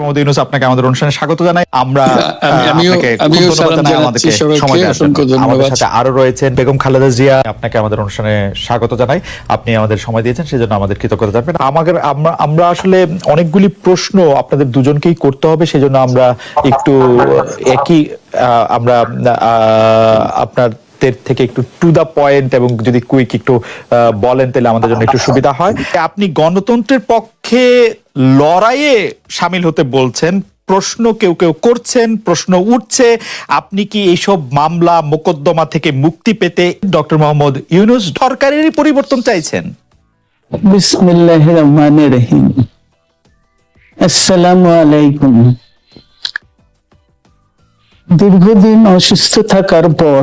মোহাম্মদ ইউনুস আপনাকে আমাদের অনুষ্ঠানে স্বাগত জানাই। আমরা। আমাদের সাথে আরও রয়েছেন বেগম খালেদা জিয়া। আপনাকে আমাদের অনুষ্ঠানে স্বাগত জানাই। আপনি আমাদের সময় দিয়েছেন সেজন্য আমাদের কৃতজ্ঞতা জানবেন। আমাদের আমরা আমরা আসলে অনেকগুলি প্রশ্ন আপনাদের দুজনকেই করতে হবে সেজন্য আমরা একটু একই আমরা আহ, আপনার থেকে একটু টু দা পয়েন্ট এবং যদি কুইক একটু বলেন তাহলে আমাদের জন্য একটু সুবিধা হয়। আপনি গণতন্ত্রের পক্ষে লড়াইয়ে সামিল হতে বলছেন, প্রশ্ন কেউ কেউ করছেন, প্রশ্ন উঠছে, আপনি কি এইসব মামলা, মোকদ্দমা থেকে মুক্তি পেতে ডক্টর মোহাম্মদ ইউনুস সরকারেরই পরিবর্তন চাইছেন? আলাইকুম। দীর্ঘদিন অসুস্থ থাকার পর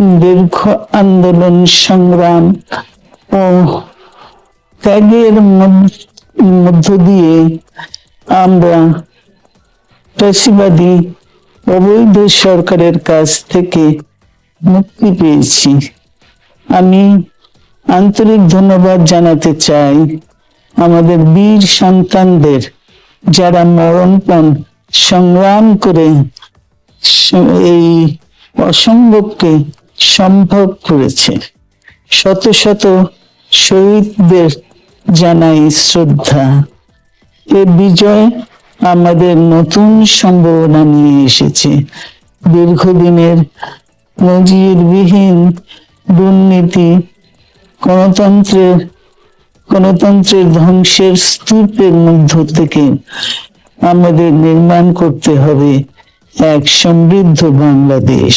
দীর্ঘ আন্দোলন সংগ্রাম ও ত্যাগের মধ্য- দিয়ে আমরা পেশিবাদী অবৈধ সরকারের কাছ থেকে মুক্তি পেয়েছি। আমি আন্তরিক ধন্যবাদ জানাতে চাই আমাদের বীর সন্তানদের যারা মরণপণ সংগ্রাম করে এই অসম্ভবকে সম্ভব করেছে। শত শত শহীদদের জানাই শ্রদ্ধা। এ বিজয় আমাদের নতুন সম্ভাবনা নিয়ে এসেছে। দীর্ঘদিনের নজিরবিহীন দুর্নীতি গণতন্ত্রের গণতন্ত্রের ধ্বংসের স্তূপের মধ্য থেকে আমাদের নির্মাণ করতে হবে এক সমৃদ্ধ বাংলাদেশ।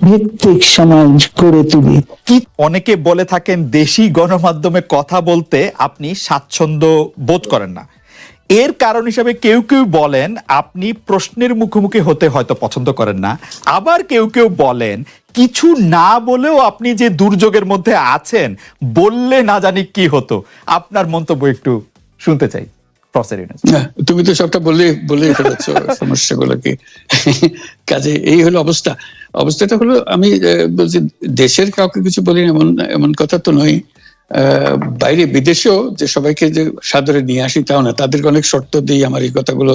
ভিত্তিক সমাজ গড়ে তুলি। অনেকে বলে থাকেন, দেশি গণমাধ্যমে কথা বলতে আপনি স্বাচ্ছন্দ্য বোধ করেন না। এর কারণ হিসাবে কেউ কেউ বলেন, আপনি প্রশ্নের মুখোমুখি হতে হয়তো পছন্দ করেন না। আবার কেউ কেউ বলেন, কিছু না বলেও আপনি যে দুর্যোগের মধ্যে আছেন, বললে না জানি কি হতো। আপনার মন্তব্য একটু শুনতে চাই। তুমি তো সবটা বললে বলে ফেলেছ সমস্যাগুলোকে কাজে এই হলো অবস্থা। অবস্থাটা হলো, আমি বলছি, দেশের কাউকে কিছু বলি এমন এমন কথা তো নয়। বাইরে বিদেশেও যে সবাইকে যে সাদরে নিয়ে আসি তাও না, তাদেরকে অনেক শর্ত দিই আমার এই কথাগুলো।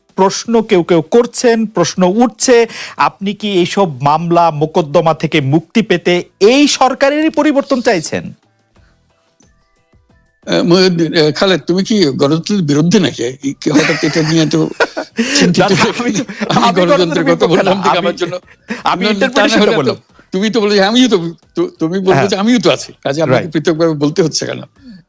প্রশ্ন কেউ কেউ করছেন প্রশ্ন উঠছে আপনি কি এইসব মামলা মোকদ্দমা থেকে মুক্তি পেতে এই সরকারেরই পরিবর্তন চাইছেন? খালেদ তুমি কি গণতন্ত্রের বিরুদ্ধে নাকি? হঠাৎ এটা নিয়ে তো আমি গণতন্ত্রের কথা বললাম আমার জন্য। আমি তুমি তো বলে আমিও তো তুমি বলছো হ্যাঁ। যে আমিও তো আছি। কাজে আমাকে. পৃথকভাবে বলতে হচ্ছে কেন?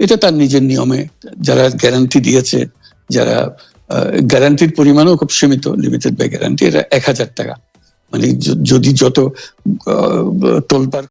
এটা তার নিজের নিয়মে। যারা গ্যারান্টি দিয়েছে যারা গ্যারান্টির পরিমাণও খুব সীমিত লিমিটেড বাই গ্যারান্টি এটা এক হাজার টাকা। মানে যদি যত আহ, তোলপাড়